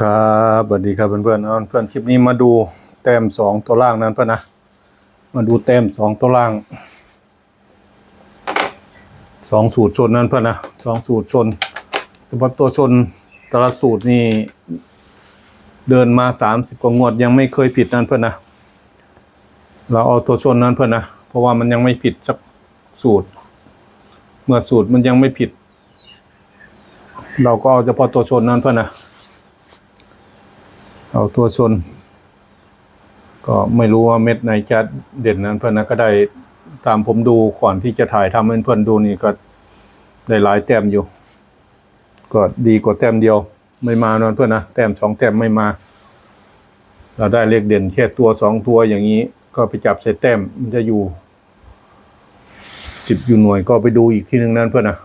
ครับสวัสดีครับเพื่อนๆเอาเพื่อนคลิปนี้มาดูแต้มสองตัวล่างนั้นเพื่อนนะ มาดูแต้มสองตัวล่างสองสูตรชนนั้นเพื่อนนะสองสูตรชนเฉพาะตัวชนแต่ละสูตรนี่เดินมาสามสิบกว่างวดยังไม่เคยผิดนั้นเพื่อนนะเราเอาตัวชนนั้นเพื่อนนะเพราะว่ามันยังไม่ผิดสักสูตร เมื่อสูตรมันยังไม่ผิด เราก็เอาเฉพาะตัวชนนั้นเพื่อนนะ เอาตัวชน ก็ไม่รู้ว่าเม็ดไหนจะเด่นนั้นเพื่อนนะก็ได้ตามผมดูก่อนที่จะถ่ายทำให้เพื่อนดูนี่ก็ได้หลายแต้มอยู่ ก็ดีกว่าแต้มเดียว ไม่มานอนเพื่อนนะแต้มสองแต้มไม่มา เราได้เลขเด่นแค่ตัวสองตัวอย่างนี้ ก็ไปจับใส่แต้มมันจะอยู่สิบอยู่หน่วยก็ไปดูอีกทีหนึ่งนั้นเพื่อนนะ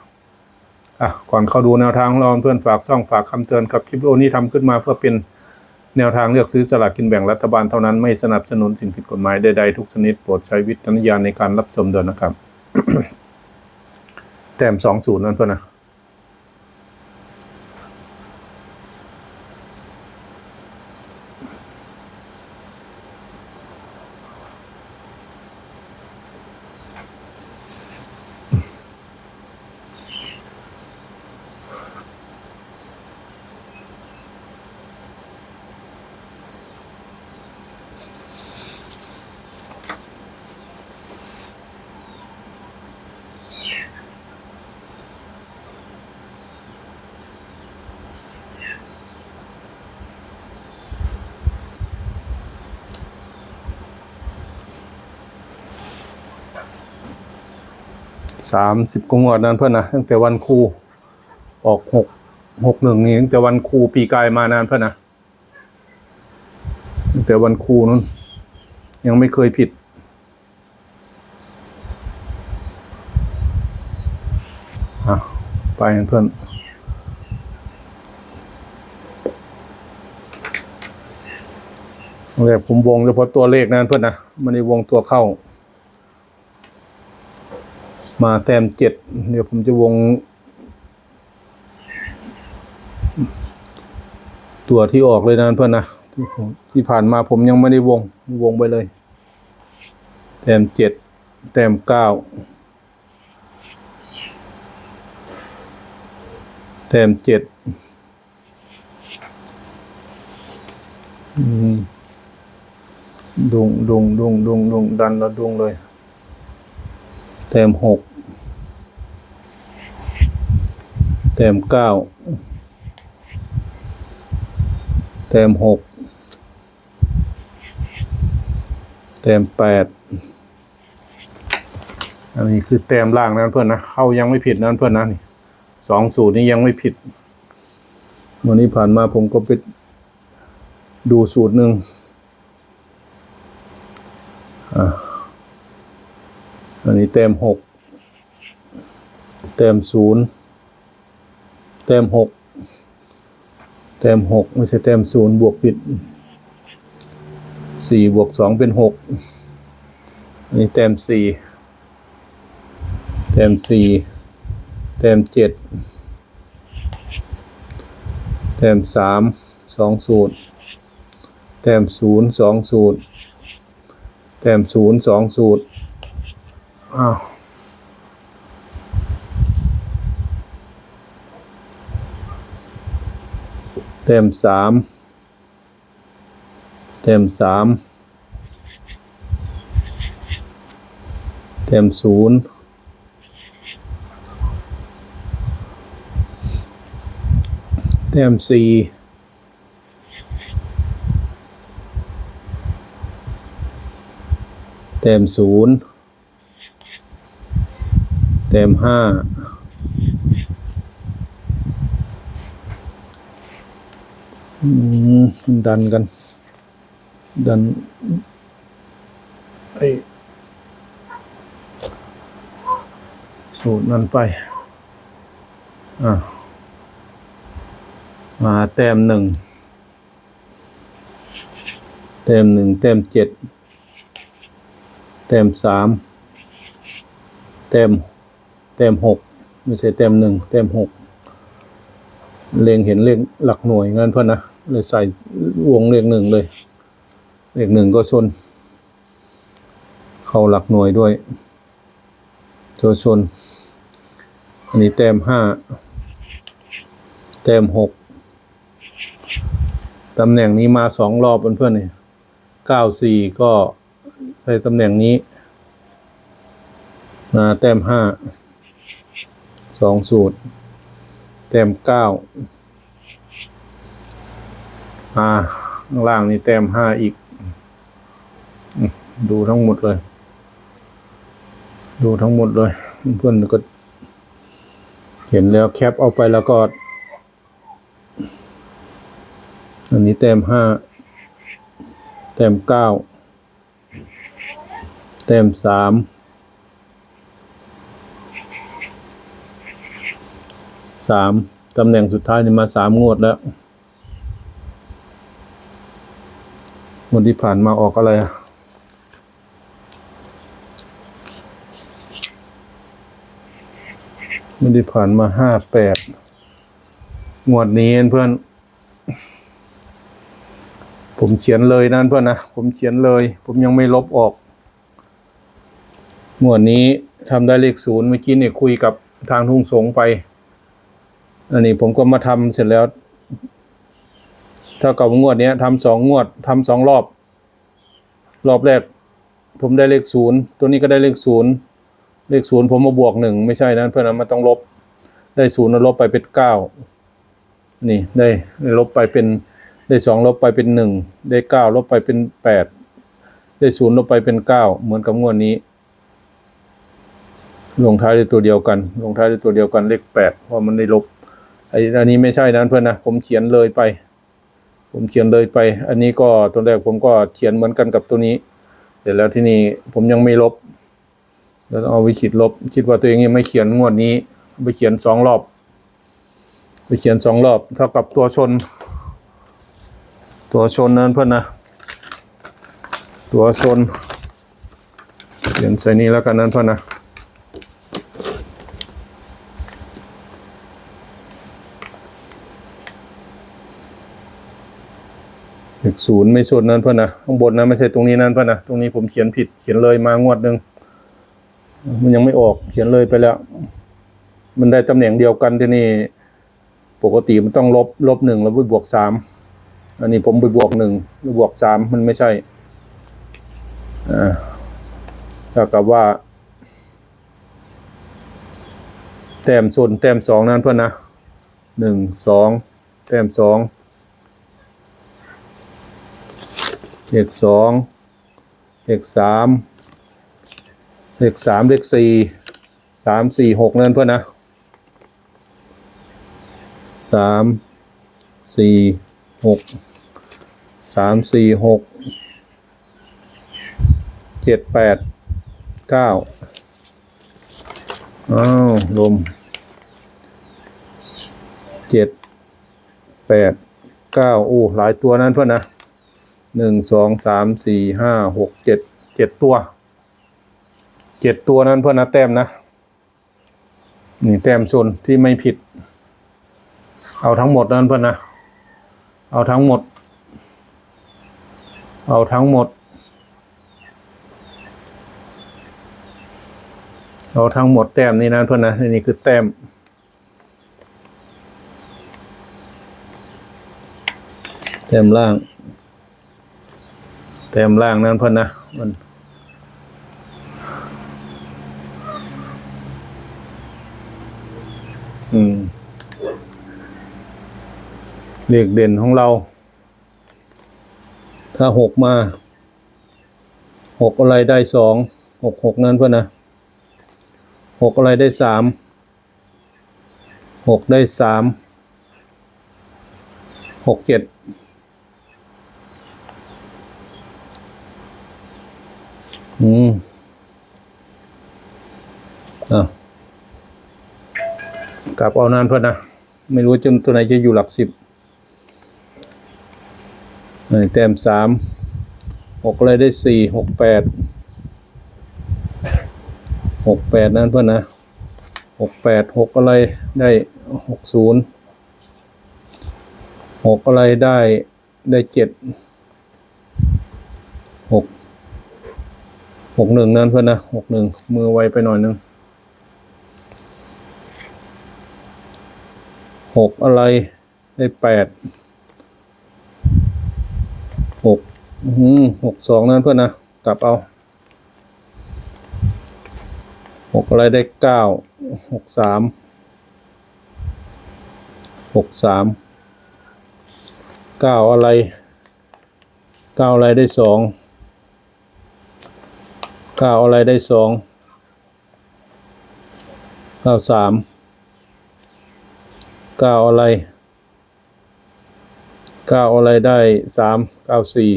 อะก่อนเข้าดูแนวทางของเราเพื่อนฝากช่องฝากคำเตือนครับคลิปวิดีโอนี้ทำขึ้นมาเพื่อเป็น แนวทางเลือกซื้อสลากกินแบ่งรัฐบาลเท่านั้นไม่สนับสนุนสิ่งผิดกฎหมายใดๆทุกชนิดโปรดใช้วิจารณญาณในการรับชมด้วยนะครับ แต้มสองศูนย์นั่นเพื่อนนะ สามสิบกว่างวดนั่นเพื่อนนะตั้งแต่วันครูออกหกหกหนึ่งนี่ตั้งแต่วันครูปีกายมานานเพื่อนนะตั้งแต่วันครูนั้นยังไม่เคยผิดอะไปเพื่อนแรกผมวงเฉพาะตัวเลขนั่นเพื่อนนะม่ได้วงตัวเข้า มาแต้มเจ็ดเดี๋ยวผมจะวง ตัวที่ออกเลยนะเพื่อนนะที่ผ่านมาผมยังไม่ได้วง วงไปเลย แต้มเจ็ดแต้มเก้าแต้มเจ็ดอืมดงดงดงดงดงดันแล้วดงเลย แต้มหก แต้มเก้าแต้มหกแต้มแปดอันนี้คือแต้มล่างนั้นเพื่อนนะ เข้ายังไม่ผิดนั้นเพื่อนนะนี่สองสูตรนี้ยังไม่ผิด วันนี้ผ่านมาผมก็ไปดูสูตรหนึ่งอันนี้เต็มหกเต็มศูนย์ เต็มหกเต็มหกไม่ใช่เต็มศูนย์บวกผิดสี่บวกสองเป็นหกอันนี้เต็มสี่เต็มสี่เต็มเจ็ดเต็มสามสองสูตรเต็มศูนย์สองสูตรเต็มศูนย์สองสูตรอ้าว ต็มสามเต็มสามเต็มศูนย์เต็มสี่เต็มศูนย์เต็มห้า อืมดันกัน ดันไอสูตรนั้นไป อะ มาแต้มหนึ่งแต้มหนึ่งแต้มเจ็ดแต้มสามแต้มแต้มหกไม่ใช่แต้มหนึ่งแต้มหก เลงเห็นเลขหลักหน่วยเงินเพื่อนนะเลยใส่วงเลขหนึ่งเลย เลขหนึ่งก็ชน เข้าหลักหน่วยด้วยตัวชน อันนี้แต้มห้าแต้มหกตำแหน่งนี้มาสองรอบเพื่อนๆนี่เก้าสี่ก็ในตำแหน่งนี้มาแต้มห้าสองสูตร แต้มเก้าอ่าข้างล่างนี่แต้มห้าอีก ดูทั้งหมดเลย ดูทั้งหมดเลย เพื่อนก็ เห็นแล้วแคปเอาไปแล้วก็ อันนี้แต้มห้าแต้มเก้าแต้มสาม สามตำแหน่งสุดท้ายนี่มาสามงวดแล้วงวดที่ผ่านมาออกอะไรอะงวดที่ผ่านมาห้าแปดงวดนี้เพื่อน ผมเขียนเลยนั่นเพื่อนนะ ผมเขียนเลย ผมยังไม่ลบออกงวดนี้ทำได้เลขศูนย์เมื่อกี้เนี่ยคุยกับทางทุ่งสงไป อันนี้ผมก็มาทำเสร็จแล้ว ถ้ากับงวดเนี้ยทำสองงวดทำสองรอบ รอบแรก ผมได้เลขศูนย์ตัวนี้ก็ได้เลขศูนย์เลขศูนย์ผมมาบวกหนึ่งไม่ใช่นั้นเพื่อนนมันต้องลบ ได้ศูนย์ลบไปเป็นเก้านี่ได้ได้ลบไปเป็นได้สองลบไปเป็นหนึ่งได้เก้าลบไปเป็นแปดได้ศูนย์ลบไปเป็นเก้าเหมือนกับงวดนี้ลงท้ายด้วยตัวเดียวกัน ลงท้ายด้วยตัวเดียวกันเลขแปดเพราะมันได้ลบ ไอ้อันนี้ไม่ใช่นั้นเพื่อนนะผมเขียนเลยไป ผมเขียนเลยไป อันนี้ก็ตัวแรกผมก็เขียนเหมือนกันกับตัวนี้ เสร็จแล้วที่นี่ผมยังไม่ลบแล้วเอาไปขีดลบ คิดว่าตัวเองยังไม่เขียนงวดนี้ ไปเขียนสองรอบ ไปเขียนสองรอบเท่ากับตัวชน ตัวชนนั้นเพื่อนนะตัวชนเขียนใส่นี้แล้วกันนั้นเพื่อนนะ เลขศูนย์ไม่สุดนั้นเพื่อนนะข้างบนนะไม่ใช่ตรงนี้นั้นเพื่อนนะตรงนี้ผมเขียนผิดเขียนเลยมางวดหนึ่งมันยังไม่ออกเขียนเลยไปแล้ว มันได้ตำแหน่งเดียวกันที่นี่ ปกติมันต้องลบลบหนึ่งแล้วไปบวกสามอันนี้ผมไปบวกหนึ่งไปบวกสามมันไม่ใช่อ่าเท่ากับว่า แต้มส่วนแต้มสองนั้นเพื่อนนะหนึ่งสองแต้มสอง เลขสองเลขสามเลขสามเลขสี่สามสี่หกนั่นเพื่อนนะสามสี่หกสามสี่หกเจ็ดแปดเก้าอ้าวลมเจ็ดแปดเก้าโอ้หลายตัวนั้นเพื่อนนะ หนึ่งสองสามสี่ห้าหกเจ็ดเจ็ดตัวเจ็ดตัวนั้นเพื่อนนะแต้มนะนี่แต้มส่วนที่ไม่ผิด เอาทั้งหมดนั้นเพื่อนนะเอาทั้งหมด เอาทั้งหมด เอาทั้งหมดแต้มนี้นั้นเพื่อนนะนี่คือแต้มแต้มล่าง ต้มล่างนั้นเพื่อนนะมันอืมเลขเด่นของเรา ถ้าหกมาหกอะไรได้สองหกหกนั้นเพื่อนนะหกอะไรได้สามหกได้สามหกเจ็ด อืมอะกลับเอานานเพื่อนนะ ไม่รู้จนตัวไหนจะอยู่หลักสิบอันนี้แต้มสามหกอะไรได้สี่หกแปดหกแปดนั่นเพื่อนนะหกแปดหกอะไรได้หกศูนย์หกอะไรได้ได้เจ็ดหก หกหนึ่งนั่นเพื่อนนะหกหนึ่งมือไวไปหน่อยนึงหกอะไรได้แปดหกหือหกสองนั่นเพื่อนนะกลับเอาหกอะไรได้เก้าหกสามหกสามเก้าอะไรเก้าอะไรได้สอง เก้าอะไรได้สองเก้าสามเก้าอะไรเก้าอะไรได้สามเก้าสี่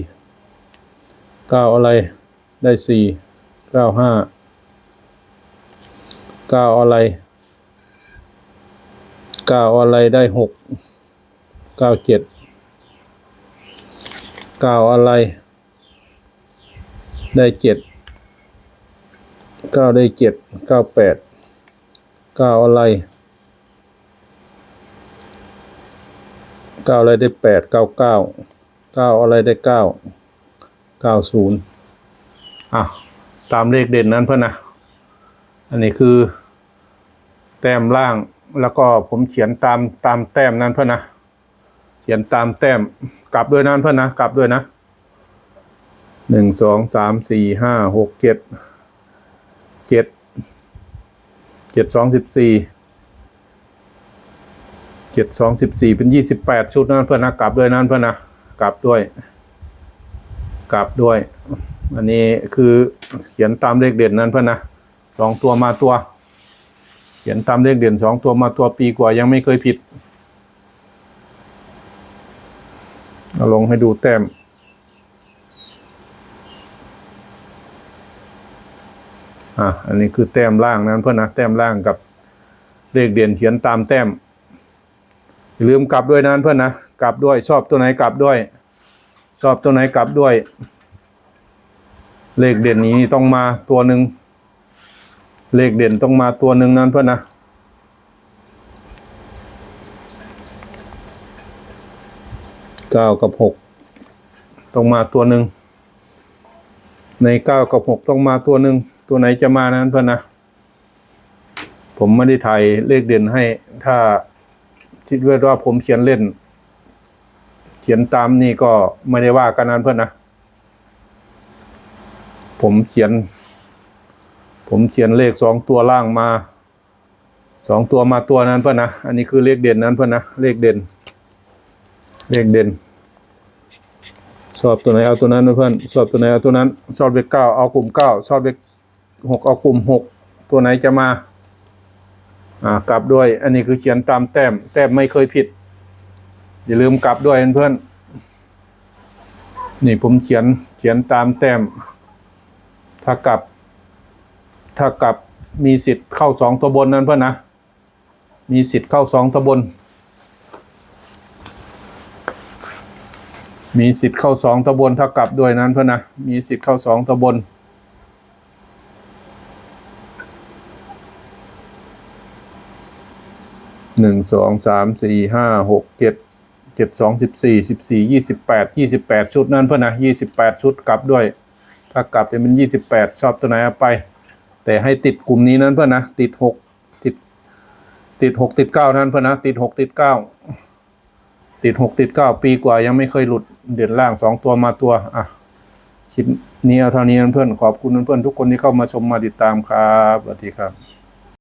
เก้าอะไรได้สี่เก้าห้าเก้าอะไรเก้าอะไรได้หกเก้าเจ็ดเก้าอะไรได้เจ็ด เก้าได้เจ็ดเก้าแปดเก้าอะไรเก้าอะไรได้แปดเก้าเก้าเก้าอะไรได้เก้าเก้าศูนย์อะตามเลขเด่นนั้นเพื่อนนะ อันนี้คือ แต้มล่างแล้วก็ผมเขียนตามตามแต้มนั้นเพื่อนนะ เขียนตามแต้มกลับด้วยนั้นเพื่อนนะ กลับด้วยนะหนึ่งสองสามสี่ห้าหกเจ็ด เจ็ดเจ็ดสองสิบสี่เจ็ดสองสิบสี่เป็นยี่สิบแปดชุดนั้นเพื่อนนะกลับด้วยนั้นเพื่อนนะกลับด้วย กลับด้วย อันนี้คือเขียนตามเลขเด่นนั้นเพื่อนนะสองตัวมาตัว เขียนตามเลขเด่นสองตัวมาตัวปีกว่ายังไม่เคยผิดเอาลงให้ดูแต้ม อะอันนี้คือแต้มล่างนั้นเพื่อนนะแต้มล่างกับเลขเด่นเขียนตามแต้มอย่าลืมกลับด้วยนั้นเพื่อนนะกลับด้วยชอบตัวไหนกลับด้วย ชอบตัวไหนกลับด้วย เลขเด่นนี้ต้องมาตัวหนึ่งเลขเด่นต้องมาตัวหนึ่งนั้นเพื่อนนะเก้ากับหกต้องมาตัวหนึ่งในเก้ากับหกต้องมาตัวหนึ่ง ตัวไหนจะมานั้นเพื่อนนะ ผมไม่ได้ถ่ายเลขเด่นให้ ถ้าคิดว่าผมเขียนเล่น เขียนตามนี่ก็ไม่ได้ว่ากันนั้นเพื่อนนะ ผมเขียน ผมเขียนเลขสองตัวล่างมาสองตัวมาตัวนั้นเพื่อนนะ อันนี้คือเลขเด่นนั้นเพื่อนนะ เลขเด่น เลขเด่นชอบตัวไหนเอาตัวนั้นนะเพื่อนชอบตัวไหนเอาตัวนั้นชอบเลขเก้าเอากลุ่มเก้าชอบเลข หกเอากลุ่มหกตัวไหนจะมาอ่ากลับด้วย อันนี้คือเขียนตามแต้ม แต้มไม่เคยผิด อย่าลืมกลับด้วยเพื่อนนี่ผมเขียนเขียนตามแต้ม ถ้ากลับ ถ้ากลับมีสิทธิ์เข้าสองตัวบนนั้นเพื่อนนะ มีสิทธิ์เข้าสองตัวบน มีสิทธิ์เข้าสองตะบนเท่ากลับด้วยนั้นเพื่อนนะ มีสิทธิ์เข้าสองตะบน หนึ่งสองสามสี่ห้าหกเจ็ดเจ็ดสองสิบสี่สิบสี่ยี่สิบแปดยี่สิบแปดชุดนั้นเพื่อนนะยี่สิบแปดชุดกลับด้วย ถ้ากลับจะเป็นยี่สิบแปดชอบตัวไหนเอาไป แต่ให้ติดกลุ่มนี้นั้นเพื่อนนะติดหกติด ติดหกติดเก้านั้นเพื่อนนะติดหกติดเก้าติดหกติดเก้าปีกว่ายังไม่เคยหลุดเด่นล่างสองตัวมาตัวอะคลิปนี้เอาเท่านี้เพื่อนขอบคุณเพื่อนทุกคนที่เข้ามาชมมาติดตามครับสวัสดีครับ